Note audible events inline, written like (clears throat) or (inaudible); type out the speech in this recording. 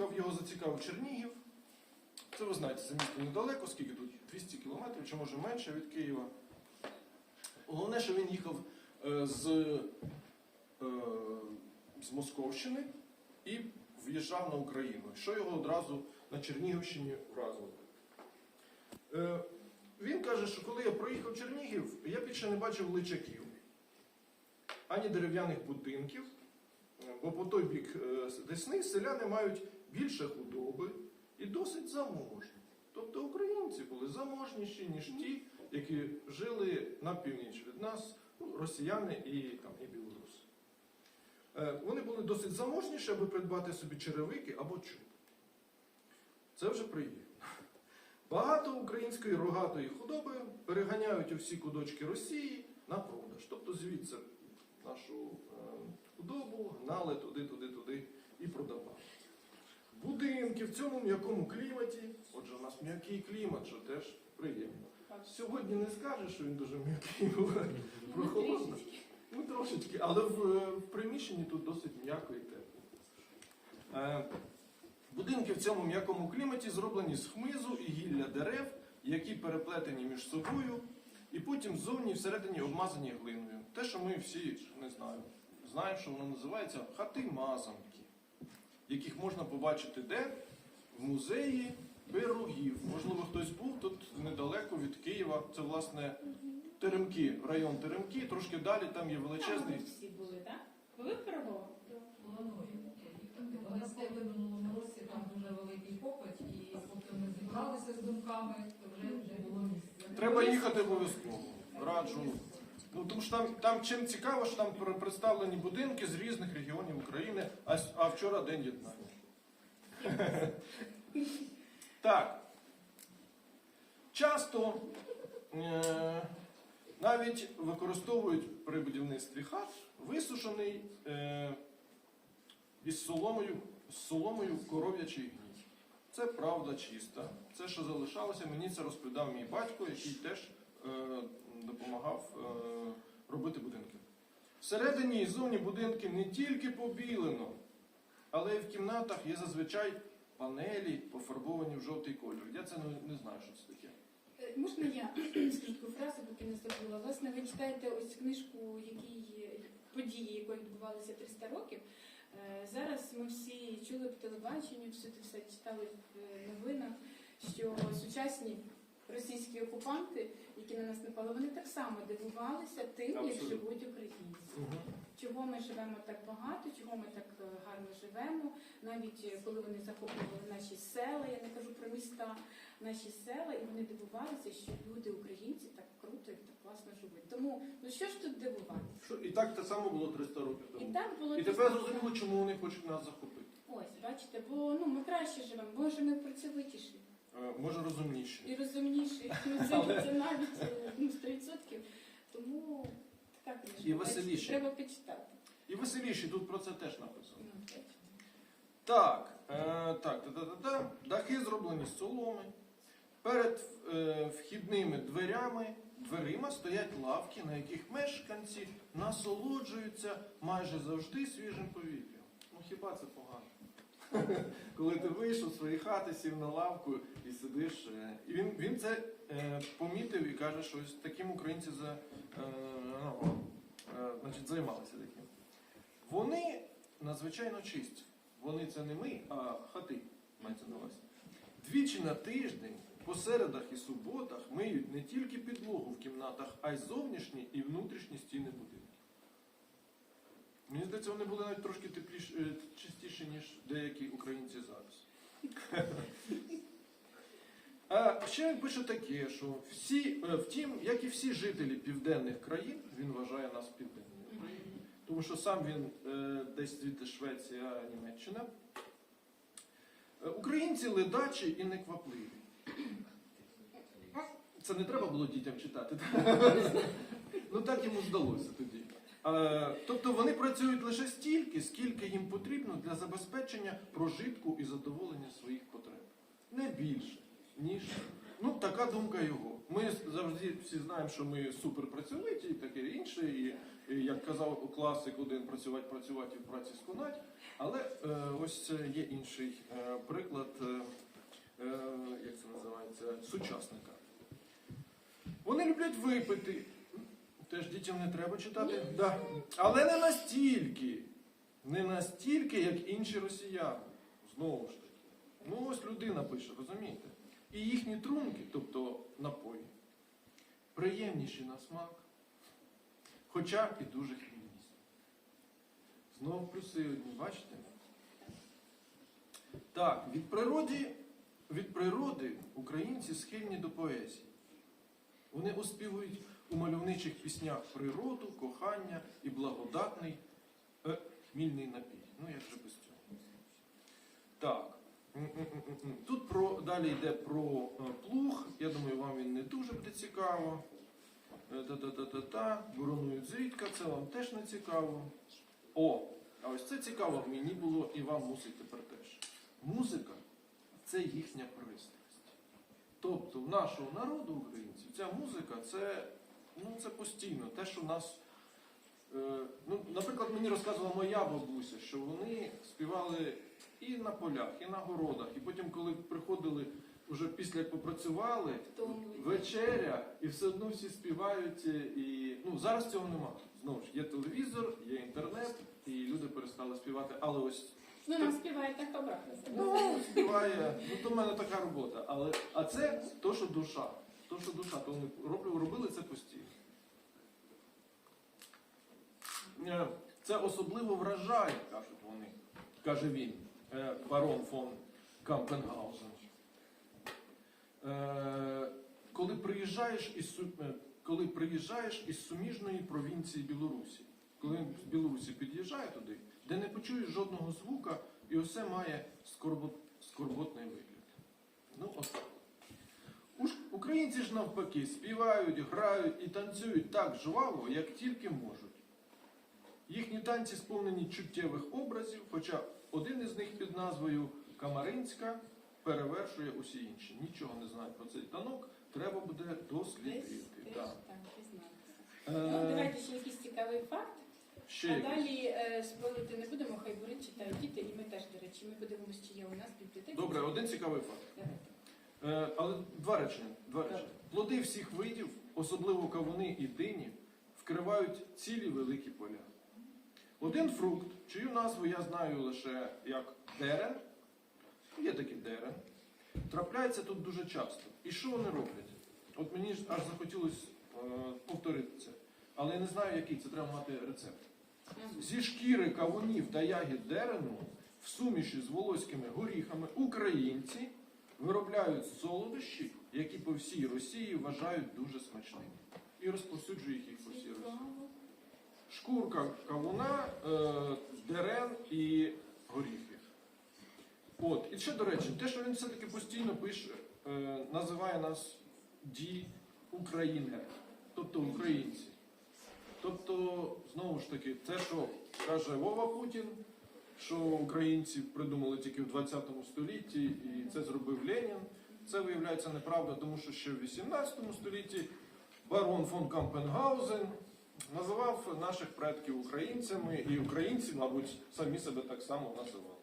приїхав, його зацікавив Чернігів. Це ви знаєте, це місто недалеко, скільки тут? 200 кілометрів чи може менше від Києва. Головне, що він їхав е, з, е, з Московщини і в'їжджав на Україну. Що його одразу на Чернігівщині вразило? Е, він каже, що коли я проїхав Чернігів, я більше не бачив личаків, ані дерев'яних будинків, бо по той бік Десни селяни мають більше худоби і досить заможні. Тобто українці були заможніші, ніж ті, які жили на північ від нас, ну, росіяни і, там, і білоруси. Е, Вони були досить заможніші, аби придбати собі черевики або чуб. Це вже приємно. Багато української рогатої худоби переганяють у всі кудочки Росії на продаж. Тобто звідси нашу е, худобу гнали туди, туди, туди і продавали. Будинки в цьому м'якому кліматі, отже, у нас м'який клімат, що теж приємно. Сьогодні не скажеш, що він дуже м'який, прохолодно. Ну, трошечки, але в, в приміщенні тут досить м'яко і тепло. Е, Будинки в цьому м'якому кліматі зроблені з хмизу і гілля дерев, які переплетені між собою, і потім ззовні і всередині обмазані глиною. Те, що ми всі не знаю, знаємо, що воно називається хати-мазанки, яких можна побачити де? В музеї пирогів. Можливо, хтось був тут недалеко від Києва. Це, власне, Теремки, район Теремки, трошки далі там є Там величезний. ви всі були, так? Були в Пирогово? Плануємо. Вони в минулому році там дуже великий попит, і поки ми зібралися з думками, то вже, вже було місце. Треба їхати обов'язково. Раджу. Ну, тому що там, там чим цікаво, що там представлені будинки з різних регіонів України, а, а вчора день єднання. (laughs) Так. Часто е, навіть використовують при будівництві хат висушений е, із соломою, соломою коров'ячий гній. Це правда чиста. Це, що залишалося, мені це розповідав мій батько, який теж допомагав е, робити будинки. Всередині і зовні будинки не тільки побілено, але й в кімнатах є зазвичай панелі, пофарбовані в жовтий кольор. Я це не, знаю, що це таке. Е, Можна я (clears throat) скажу фразу, поки не забула. Власне, ви читаєте ось книжку, які події, якої відбувалися 300 років. Е, Зараз ми всі чули по телебаченню, всюди все читали в е, новинах, що сучасні російські окупанти, які на нас напали, вони так само дивувалися тим, як живуть українці. Чого ми живемо так багато, чого ми так е, гарно живемо, навіть е, коли вони захоплювали наші села, я не кажу про міста, наші села, і вони дивувалися, що люди, українці, так круто і так класно живуть. Тому ну що ж тут дивуватися? Що, і так те само було 300 років І тому. так було І тепер зрозуміло, чому вони хочуть нас захопити. Ось, бачите, бо ну ми краще живемо, може ми працьовитіші Е, Може розумніші. і розумніші. Ну це, це навіть е, ну, 100%. Тому така. І. Треба почитати. І веселіші, тут про це теж написано. Ну, бачите. Так, е, так, та-та-та-та. дахи зроблені з соломи. Перед е, вхідними дверями, дверима стоять лавки, на яких мешканці насолоджуються майже завжди свіжим повітрям. Ну хіба це погано? (laughs) Коли ти вийшов з своєї хати, сів на лавку і сидиш. е, І він, він це е, помітив і каже, що ось таким українці за, е, ну, е, значить, займалися таким. Вони надзвичайно чисті. Вони це не ми, а хати мається на увазі. Двічі на тиждень, по середах і суботах миють не тільки підлогу в кімнатах, а й зовнішні і внутрішні стіни будинків. Мені здається, вони були навіть трошки тепліші, е, чистіші, ніж деякі українці зараз. (laughs) А ще він пише таке, що всі, е, втім, як і всі жителі південних країн, він вважає нас південною країною, тому що сам він е, десь звідти Швеція, Німеччина. Е, Українці ледачі і неквапливі. Це не треба було дітям читати. ну так йому здалося тоді. Тобто вони працюють лише стільки, скільки їм потрібно для забезпечення прожитку і задоволення своїх потреб. Не більше, ніж. Ну, така думка його. Ми завжди всі знаємо, що ми суперпрацьовиті і таке інше. І, і як казав класик, один працювати, працювати і в праці сконать. Але е, ось є інший е, приклад, е, е, як це називається, сучасника. Вони люблять випити. Теж дітям не треба читати. Да. Але не настільки. Не настільки, як інші росіяни. Знову ж таки. Ну ось людина пише, розумієте? І їхні трунки, тобто напої, приємніші на смак, хоча і дуже хмільнісні. Знову плюси одні, бачите? Так, від природи, від природи українці схильні до поезії. Вони оспівують у мальовничих піснях природу, кохання і благодатний е, хмільний напій. Ну як же без цього? Так. Тут про, далі йде про е, плуг. Я думаю, вам він не дуже буде цікаво. Е, Та-та-та-та-та. Воронують зрідка, це вам теж не цікаво. О, а ось це цікаво мені було і вам мусить тепер теж. Музика це їхня пристрасть. Тобто в нашого народу українців ця музика це, ну, це постійно. Те, що нас. Е, ну, наприклад, мені розказувала моя бабуся, що вони співали і на полях, і на городах. І потім, коли приходили, вже після як попрацювали, вечеря, і все одно всі співають. е, І ну зараз цього нема. Знову ж є телевізор, є інтернет, і люди перестали співати. Але ось Ну, нам співає так обратно. ну, співає. Ну то в мене така робота. Але а це то, що душа. То, що душа, то вони роблю- робили це постійно. Е, Це особливо вражає, кажуть вони, каже він, е, барон фон Кампенгаузен. Е, Коли приїжджаєш із е, коли приїжджаєш із суміжної провінції Білорусі, коли з Білорусі під'їжджає туди, де не почуєш жодного звука, і усе має скорбот, скорботний вигляд. Ну. Українці ж навпаки співають, грають і танцюють так жваво, як тільки можуть. Їхні танці сповнені чуттєвих образів, хоча один із них під назвою Камаринська перевершує усі інші. Нічого не знаю про цей танок, треба буде дослідити. Десь Так. так. Ну, Е, давайте ще якийсь цікавий факт. ще А якийсь? далі е, спорити не будемо, хай бурить читають діти, і ми теж, до речі, ми подивимося, чи є у нас в бібліотеці. Добре, один цікавий факт. Давайте. Е, але два речення. Два речення. Плоди всіх видів, особливо кавуни і дині, вкривають цілі великі поля. Один фрукт, чию назву я знаю лише як дерен, є такий дерен, трапляється тут дуже часто. І що вони роблять? От мені ж аж захотілося е, повторити це. Але я не знаю, який, це треба мати рецепт. Зі шкіри кавунів та ягід дерену в суміші з волоськими горіхами українці виробляють солодощі, які по всій Росії вважають дуже смачними. І розповсюджують їх по всій Росії. Шкурка кавуна, е, дерен і горіхи. От, і ще до речі, те, що він все-таки постійно пише, е, називає нас ді Українер, тобто українці. Тобто, знову ж таки, те, що каже Вова Путін, що українці придумали тільки в 20 столітті, і це зробив Ленін, це виявляється неправда, тому що ще в 18 столітті барон фон Кампенгаузен називав наших предків українцями, і українці, мабуть, самі себе так само називали.